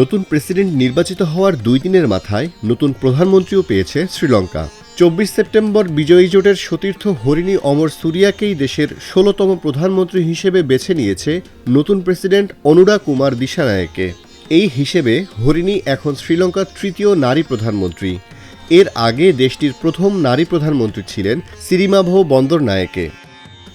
নতুন প্রেসিডেন্ট নির্বাচিত হওয়ার দুই দিনের মাথায় নতুন প্রধানমন্ত্রীও পেয়েছে শ্রীলঙ্কা। চব্বিশ সেপ্টেম্বর বিজয়ী জোটের সতীর্থ হরিণী অমর সুরিয়াকেই দেশের ষোলতম প্রধানমন্ত্রী হিসেবে বেছে নিয়েছে নতুন প্রেসিডেন্ট অনুরা কুমার দিশানায়কে। এই হিসেবে হরিণী এখন শ্রীলঙ্কার তৃতীয় নারী প্রধানমন্ত্রী। এর আগে দেশটির প্রথম নারী প্রধানমন্ত্রী ছিলেন সিরিমাভো বন্দর নায়েকে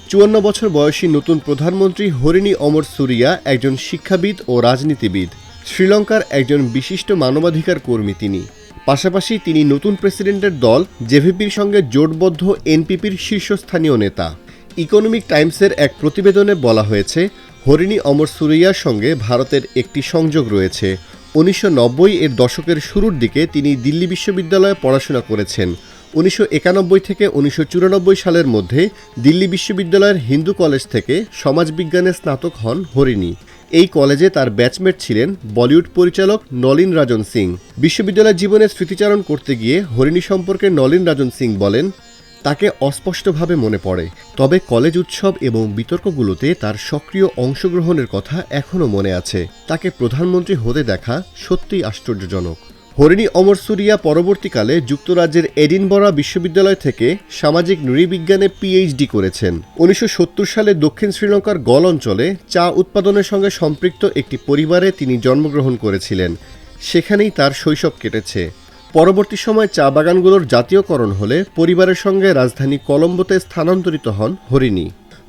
চুয়ান্ন বছর বয়সী নতুন প্রধানমন্ত্রী হরিণী অমর সুরিয়া একজন শিক্ষাবিদ ও রাজনীতিবিদ। শ্রীলঙ্কার একজন বিশিষ্ট মানবাধিকার কর্মী তিনি। পাশাপাশি তিনি নতুন প্রেসিডেন্টের দল, জেভিপির সঙ্গে জোটবদ্ধ এনপিপির শীর্ষস্থানীয় নেতা। ইকোনমিক টাইমসের এক প্রতিবেদনে বলা হয়েছে, হরিণী অমর সুরিয়ার সঙ্গে ভারতের একটি সংযোগ রয়েছে। উনিশশো নব্বই এর দশকের শুরুর দিকে তিনি দিল্লি বিশ্ববিদ্যালয়ে পড়াশোনা করেছেন। উনিশশো একানব্বই থেকে উনিশশো চুরানব্বই সালের মধ্যে দিল্লি বিশ্ববিদ্যালয়ের হিন্দু কলেজ থেকে সমাজবিজ্ঞানে স্নাতক হন হরিণী। এই কলেজে তার ব্যাচমেট ছিলেন বলিউড পরিচালক নলিন রাজন সিং। বিশ্ববিদ্যালয় জীবনে স্মৃতিচারণ করতে গিয়ে হরিণী সম্পর্কে নলিন রাজন সিং বলেন, তাকে অস্পষ্টভাবে মনে পড়ে। তবে কলেজ উৎসব এবং বিতর্কগুলোতে তার সক্রিয় অংশগ্রহণের কথা এখনও মনে আছে। তাকে প্রধানমন্ত্রী হতে দেখা সত্যিই আশ্চর্যজনক। হরিণী অমর সুরিয়া পরবর্তীকালে যুক্তরাজ্যের এডিনবরা বিশ্ববিদ্যালয় থেকে সামাজিক নৃবিজ্ঞানে পিএইচডি করেছেন। উনিশশো সত্তর সালে দক্ষিণ শ্রীলঙ্কার গল অঞ্চলে চা উৎপাদনের সঙ্গে সম্পৃক্ত একটি পরিবারে তিনি জন্মগ্রহণ করেছিলেন। সেখানেই তার শৈশব কেটেছে। পরবর্তী সময় চা বাগানগুলোর জাতীয়করণ হলে পরিবারের সঙ্গে রাজধানী কলম্বোতে স্থানান্তরিত হন হরিণী।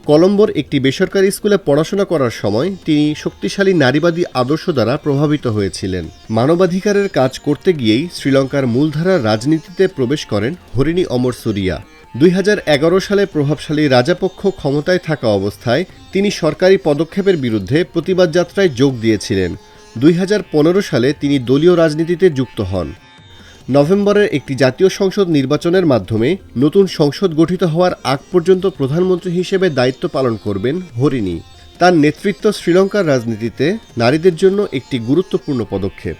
কলম্বোর একটি বেসরকারি স্কুলে পড়াশোনা করার সময় তিনি শক্তিশালী নারীবাদী আদর্শ দ্বারা প্রভাবিত হয়েছিলেন। মানবাধিকারের কাজ করতে গিয়েই শ্রীলঙ্কার মূলধারার রাজনীতিতে প্রবেশ করেন হরিণী অমর সুরিয়া। দুই হাজার এগারো সালে প্রভাবশালী রাজাপক্ষ ক্ষমতায় থাকা অবস্থায় তিনি সরকারি পদক্ষেপের বিরুদ্ধে প্রতিবাদ যাত্রায় যোগ দিয়েছিলেন। দুই হাজার পনেরো সালে তিনি দলীয় রাজনীতিতে যুক্ত হন। নভেম্বরের একটি জাতীয় সংসদ নির্বাচনের মাধ্যমে নতুন সংসদ গঠিত হওয়ার আগ পর্যন্ত প্রধানমন্ত্রী হিসেবে দায়িত্ব পালন করবেন হরিণী। তার নেতৃত্ব শ্রীলঙ্কার রাজনীতিতে নারীদের জন্য একটি গুরুত্বপূর্ণ পদক্ষেপ।